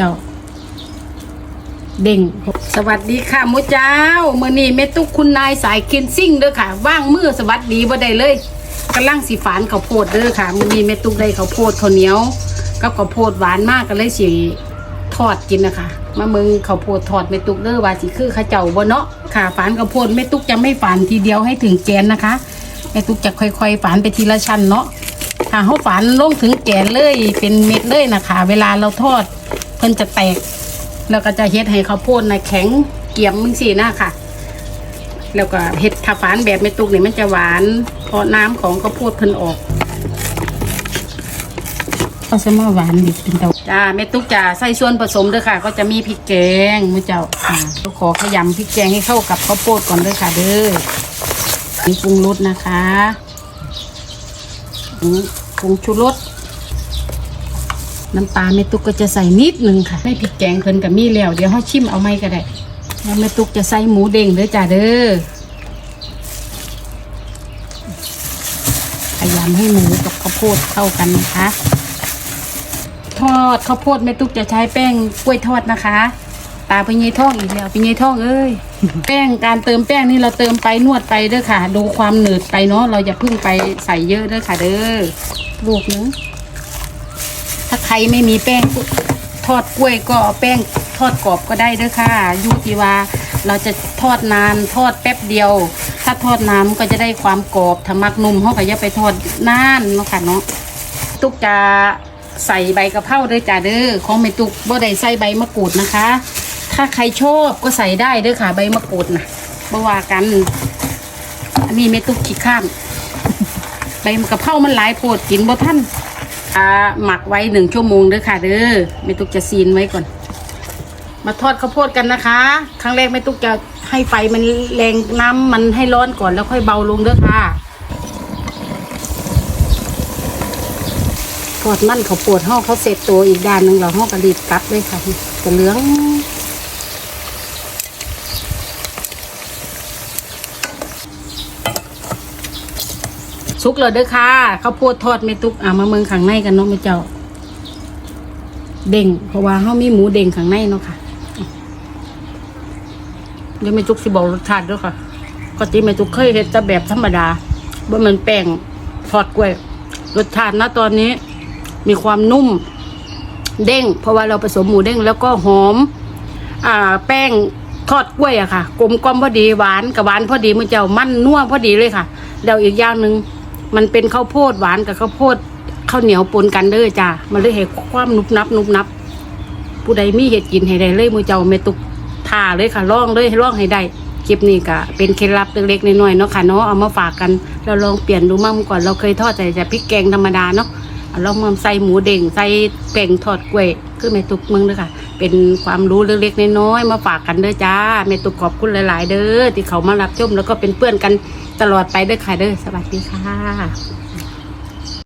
เจ้าเด้งสวัสดีค่ะมูเจ้าเมื่อนี้แม่ตุ๊กคุณนายสายเคนซิ่งเด้อค่ะ ว่างมือสวัสดีบ่ได้เลยกำลังสีฝานข้าวโพดเด้อค่ะมื่อนี้แม่ตุ๊กได้ข้าวโพดข้าวเหนียวกับข้าวโพดหวานมากก็เลยสิทอดกินนะคะมาเมืองข้าวโพดทอดแม่ตุ๊กเด้อว่าสิคือข้าเจ้าบ่เนาะค่ะฝานข้าวโพดแม่ตุ๊กจะไม่ฝานทีเดียวให้ถึงแกนนะคะแม่ตุ๊กจะค่อยๆฝานไปทีละชั้นเนาะถ้าเขาฝานลงถึงแกนเลยเป็นเม็ดเลยนะคะ เวลาเราทอด เพิ่นจะแตก แล้วก็จะเฮ็ดให้ข้าวโพดนะแข็งเกี่ยมมึงสินะค่ะ แล้วก็เฮ็ดถ้าฝานแบบไม่ตุกนี่มันจะหวาน เพราะน้ำของข้าวโพดเพิ่นออกก็จะมาหวานดิเป็นเตาจ้าแม่ตุ๊กจะใส่ส่วนผสมเด้อค่ะ ก็จะมีพริกแกงมือเจ้าอ่าก็ขอขยำพริกแกงให้เข้ากับข้าวโพดก่อนเด้อค่ะเด้อมีปรุงรสนะคะอืมปรุงชูรส น้ำปลาแม่ตุ๊กก็จะใส่นิดนึงค่ะไม่พริกแกงเพิ่นกับมีแล้วเดี๋ยวเขาชิมเอาไม่ก็ได้แล้วแม่ตุ๊กจะใส่หมูเด้งเด้อจ้าเด้อพยายามให้หมูกับข้าวโพดเข้ากันนะคะ ทอดข้าวโพดแม่ตุ๊กจะใช้แป้งกล้วยทอดนะคะตาไปเยยท่องอีกแล้วไปเยยท่องเอ้ยแป้งการเติมแป้งนี่เราเติมไปนวดไปเด้อค่ะ ดูความหนืดไปเนาะเราอย่าเพิ่งไปใส่เยอะเด้อค่ะ เด้อลูกนึง ครไม่มีแป้งทอดกล้วยก็เอาแป้งทอดกรอบก็ได้เด้อค่ะยูทีว่าเราจะทอดนานทอดแป๊บเดียว ถ้าทอดน้ำก็จะได้ความกรอบถ้ามักนุ่มเขาก็อย่าไปทอดนานเนาะค่ะเนาะตุกจะใส่ใบกะเพราเด้อจ้าเด้อของแม่ตุกบ่ได้ใส่ใบมะกรูดนะคะ ถ้าใครชอบก็ใส่ได้เด้อค่ะ ใบมะกรูดนะบ่ว่ากันอันนี้แม่ตุกขี้ข้านใบกะเพรามันหลายโพดกินบ่ท่าน อ่าหมักไว้หนึ่งชั่วโมงเด้อค่ะ เด้อแม่ตุ๊กจะซีนไว้ก่อน มาทอดข้าวโพดกันนะคะ ครั้งแรกแม่ตุ๊กจะให้ไฟมันแรงน้ำมันให้ร้อนก่อนแล้วค่อยเบาลงเด้อค่ะทอดมันเขาวโพดห่อเขาเสร็จตัวอีกด้านหนึ่งเราห่อกระดิบกลับเลยค่ะจะเหลือง สุกเลยเด้อค่ะข้าวโพดทอดแม่ตุกอ่ามาเมืองข้างในกันเนาะแม่เจ้า เด้งเพราะว่าเขามีหมูเด้งข้างในเนาะค่ะเดี๋ยวแม่จุกสิบอกรสชาติด้วยค่ะก็จิแม่จุกเคยเห็ดแต่แบบธรรมดาว่ามันแป้งทอดกล้วย รสชาตินะตอนนี้ มีความนุ่ม เด้ง เพราะว่าเราผสมหมูเด้งแล้วก็หอม อ่า แป้งทอดกล้วยอะค่ะกลมกล่อมพอดีหวานกับหวานพอดีมันจะมันนัวพอดีเลยค่ะแล้วอีกอย่างหนึ่ง มันเป็นข้าวโพดหวานกับข้าวโพดข้าวเหนียวปนกันเด้อจ้ามันเลยเห็นความนุบนับนุบนับ ผู้ใดมีเห็ดกินให้ได้เลยมือเจ้าเมตุกท่าเลยค่ะลองเลยลองให้ได้คลิปนี้ก็เป็นเคล็ดลับเล็กๆน้อยๆเนาะค่ะเนาะเอามาฝากกัน เราลองเปลี่ยนดูมั่งก่อนเราเคยทอดแต่แต่พริกแกงธรรมดาเนาะเอาลองมาใส่หมูเด้งใส่แป้งทอดกล้วยคือแม่ตุกมึงเด้อค่ะ เป็นความรู้เล็กๆน้อยๆมาฝากกันเด้อจ้าแม่ตุกขอบคุณหลาย ๆ เด้อที่เขามารับชมแล้วก็เป็นเพื่อนกันตลอดไปเด้อค่ะเด้อสวัสดีค่ะ